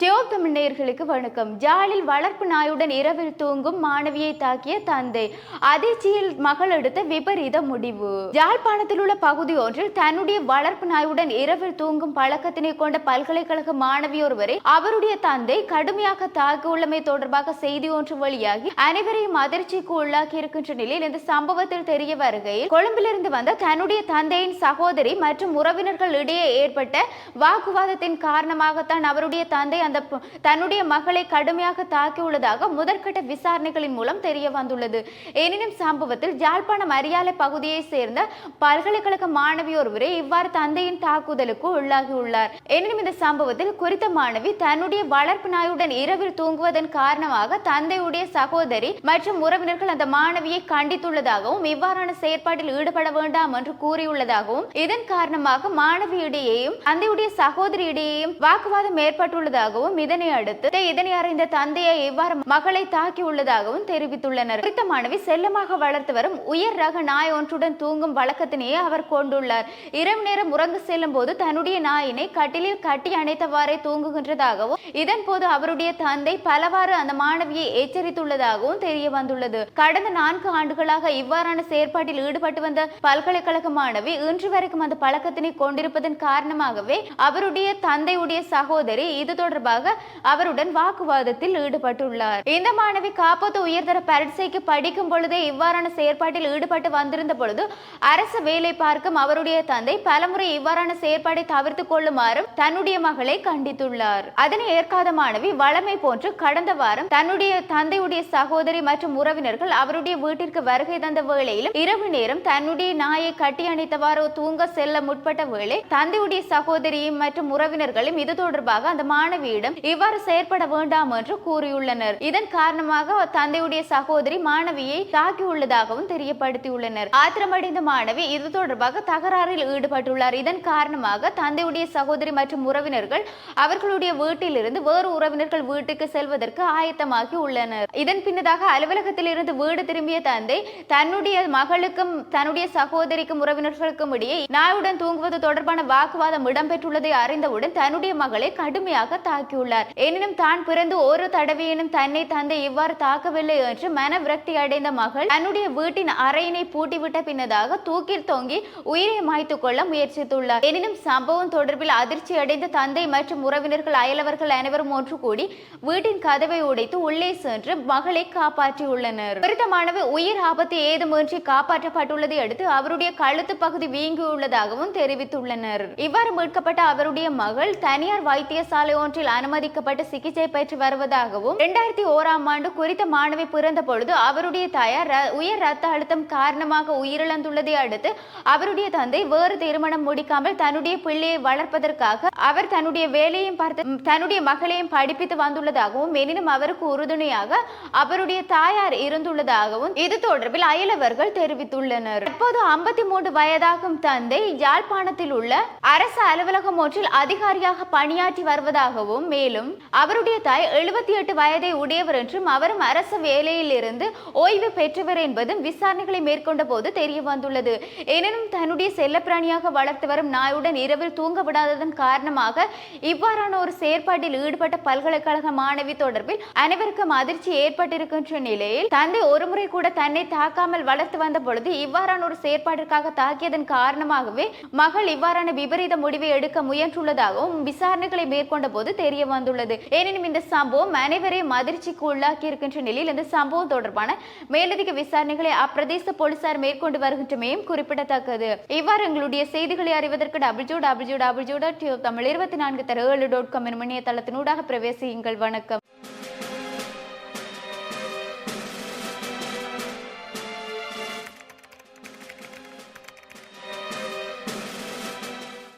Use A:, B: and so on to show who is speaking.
A: Diop தமிழர்களுக்கு வணக்கம். ஜாலில் வளர்ப்பு நாயுடன் இரவில் தூங்கும் மாணவியை தாக்கிய தந்தை. அதிர்ச்சியில் மகள் எடுத்த விபரீத முடிவு. யாழ்ப்பாணத்தில் உள்ள பகுதி ஒன்றில் தன்னுடைய வளர்ப்பு நாயுடன் இரவில் தூங்கும் பழக்கத்தினை கொண்ட பல்கலைக்கழக மாணவி ஒருவரை அவருடைய தந்தை கடுமையாக தாக்கியுள்ளமை தொடர்பாக செய்தி ஒன்று வெளியாகி அனைவரையும் அதிர்ச்சிக்கு உள்ளாக்கி இருக்கின்ற நிலையில் இந்த சம்பவத்தில் தெரிய வருகையில் கொழும்பிலிருந்து வந்த தன்னுடைய தந்தையின் சகோதரி மற்றும் உறவினர்கள் இடையே ஏற்பட்ட வாக்குவாதத்தின் காரணமாகத்தான் அவருடைய தந்தை அந்த தன்னுடைய மகளை கடுமையாக தாக்கியுள்ளதாக முதற்கட்ட விசாரணைகளின் மூலம் தெரிய வந்துள்ளது. எனினும் சம்பவத்தில் ஜாழ்ப்பாணம் அரியாலை பகுதியை சேர்ந்த பல்கலைக்கழக மாணவி ஒருவரே இவ்வாறு தந்தையின் தாக்குதலுக்கு உள்ளாகியுள்ளார் எனினும் இந்த சம்பவத்தில் குறித்த மாணவி தன்னுடைய வளர்ப்பு நாயுடன் இரவில் தூங்குவதன் காரணமாக தந்தையுடைய சகோதரி மற்றும் உறவினர்கள் அந்த மாணவியை கண்டித்துள்ளதாகவும் இவ்வாறான செயற்பாட்டில் ஈடுபட வேண்டாம் என்று கூறியுள்ளதாகவும் இதன் காரணமாக மாணவியிடையேயும் தந்தையுடைய சகோதரியிடையேயும் வாக்குவாதம் ஏற்பட்டுள்ளதாகவும் உள்ளதாகவும் இதனை அடுத்து இதனை அறிந்த தந்தையை இவ்வாறு மகளை தாக்கி உள்ளதாகவும் தெரிவித்துள்ளனர். குறித்த மாணவி செல்லமாக வளர்த்து வரும் உயர் ரக நாய் ஒன்றுடன் தூங்கும் வழக்கத்தினையே அவர் கொண்டுள்ளார். இரவு நேரம் உறங்க செல்லும் போது தன்னுடைய நாயினை கட்டிலில் கட்டி அணைத்தவாறே தூங்குகின்றதாகவும் இதன் போது அவருடைய தந்தை பலவாறு அந்த மாணவியை எச்சரித்துள்ளதாகவும் தெரிய வந்துள்ளது. கடந்த நான்கு ஆண்டுகளாக இவ்வாறான செயற்பாட்டில் ஈடுபட்டு வந்த பல்கலைக்கழக மாணவி இன்று வரைக்கும் அந்த பழக்கத்தினை கொண்டிருப்பதன் காரணமாகவே அவருடைய தந்தையுடைய சகோதரி இது தொடர்பாக தொடர்பாக அவருடன் வாக்குவாதத்தில் ஈடுபட்டுள்ளார். இந்த மாணவி காப்போத்து உயர்தர பரீட்சைக்கு படிக்கும் பொழுதே இவ்வாறான செயற்பாட்டில் ஈடுபட்டு வந்திருந்த பொழுது அரசு வேலை பார்க்கும் அவருடைய தந்தை பலமுறை இவ்வாறான செயற்பாடை தவிர்த்து கொள்ளுமாறும் தன்னுடைய மகளை கண்டித்துள்ளார். அதனை ஏற்காத மாணவி வளமை போன்று கடந்த வாரம் தன்னுடைய தந்தையுடைய சகோதரி மற்றும் உறவினர்கள் அவருடைய வீட்டிற்கு வருகை தந்த வேளையிலும் இரவு நேரம் தன்னுடைய நாயை கட்டி அணைத்தவாறு தூங்க செல்ல முற்பட்ட வேளை தந்தையுடைய சகோதரியும் மற்றும் உறவினர்களும் இது தொடர்பாக அந்த தந்தையிடம் இவ்வாறு செயற்பட வேண்டாம் என்று கூறியுள்ளனர். இதன் காரணமாக தந்தையுடைய சகோதரி மாணவியை தாக்கியுள்ளதாகவும் தெரியப்படுத்தியுள்ளனர். ஆத்திரமடைந்த மாணவி இது தொடர்பாக தகராறில் ஈடுபட்டுள்ளார். இதன் காரணமாக தந்தையுடைய சகோதரி மற்றும் உறவினர்கள் அவர்களுடைய வீட்டிலிருந்து வேறு உறவினர்கள் வீட்டுக்கு செல்வதற்கு ஆயத்தமாகி உள்ளனர். இதன் பின்னதாக அலுவலகத்தில் இருந்து வீடு திரும்பிய தந்தை தன்னுடைய மகளுக்கும் தன்னுடைய சகோதரிக்கும் உறவினர்களுக்கும் இடையே நாயுடன் தூங்குவது தொடர்பான வாக்குவாதம் இடம்பெற்றுள்ளதை அறிந்தவுடன் தன்னுடைய மகளை கடுமையாக தாக்கி தாக்கியுள்ளார் எனினும் தான் பிறந்து ஒரு தடவையினும் தன்னை தந்தை இவ்வாறு தாக்கவில்லை என்று மன விரக்தி அடைந்த மகள் தன்னுடைய வீட்டின் அறையினை பூட்டிவிட்ட பின்னதாக தூக்கில் தொங்கி உயிரை மாய்த்துக் கொள்ள முயற்சித்துள்ளார். எனினும் சம்பவம் தொடர்பில் அதிர்ச்சி அடைந்த தந்தை மற்றும் உறவினர்கள் அயலவர்கள் அனைவரும் ஒன்று கூடி வீட்டின் கதவை உடைத்து உள்ளே சென்று மகளை காப்பாற்றியுள்ளனர். குறித்த மாணவி உயிர் ஆபத்து ஏதுமின்றி காப்பாற்றப்பட்டுள்ளதை அடுத்து அவருடைய கழுத்து பகுதி வீங்கியுள்ளதாகவும் தெரிவித்துள்ளனர். இவ்வாறு மீட்கப்பட்ட அவருடைய மகள் தனியார் வைத்தியசாலை ஒன்றில் அனுமதிக்கப்பட்டு சிகிச்சை பெற்று வருவதாகவும் இரண்டாயிரத்தி ஓராம் ஆண்டு குறித்த மாணவி பிறந்த பொழுது அவருடைய தாயார் உயர் ரத்த அழுத்தம் காரணமாக உயிரிழந்துள்ளதை அடுத்து அவருடைய தந்தை வேறு திருமணம் முடிக்காமல் தன்னுடைய பிள்ளையை வளர்ப்பதற்காக அவர் தன்னுடைய வேலையும் பார்த்து தன்னுடைய மகளையும் படிப்பித்து வந்துள்ளதாகவும் எனினும் அவருக்கு உறுதுணையாக அவருடைய தாயார் இருந்துள்ளதாகவும் இது தொடர்பில் அயலவர்கள் தெரிவித்துள்ளனர். இப்போது ஐம்பத்தி மூன்று வயதாகும் தந்தை யாழ்ப்பாணத்தில் உள்ள அரசு அலுவலகம் ஒன்றில் அதிகாரியாக பணியாற்றி வருவதாகவும் மேலும் அவருடைய தாய் எழுபத்தி எட்டு வயதை உடையவர் என்றும் அவரும் அரசு வேலையில் இருந்து ஓய்வு பெற்றவர் என்பதும் விசாரணைகளை மேற்கொண்ட போது தெரிய வந்துள்ளது. எனினும் தன்னுடைய செல்லப்பிராணியாக வளர்த்து வரும் நாயுடன் இரவில் தூங்க விடாததன் காரணமாக இவ்வாறான ஒரு செயற்பாட்டில் ஈடுபட்ட பல்கலைக்கழக மாணவி தொடர்பில் அனைவருக்கும் அதிர்ச்சி ஏற்பட்டிருக்கின்ற நிலையில் தந்தை ஒருமுறை கூட தன்னை தாக்காமல் வளர்த்து வந்த பொழுது இவ்வாறான ஒரு செயற்பாட்டிற்காக தாக்கியதன் காரணமாகவே மகள் இவ்வாறான விபரீத முடிவை எடுக்க முயன்றுள்ளதாகவும் விசாரணைகளை மேற்கொண்ட போது தெரிய தெரிய வந்துள்ளது. எனினும் இந்த சம்பவம் அனைவரையும் அதிர்ச்சிக்கு உள்ளாக்கி இருக்கின்ற நிலையில் இந்த சம்பவம் தொடர்பான மேலதிக விசாரணைகளை அப்பிரதேச போலீசார் மேற்கொண்டு வருகின்றமையும் குறிப்பிடத்தக்கது. இவ்வாறு எங்களுடைய செய்திகளை அறிவதற்கு W W W dot Tamil இருபத்தி நான்கு தர ஏழு டாட் காம் எனும் இணையதளத்தினூடாக பிரவேசியுங்கள். வணக்கம்.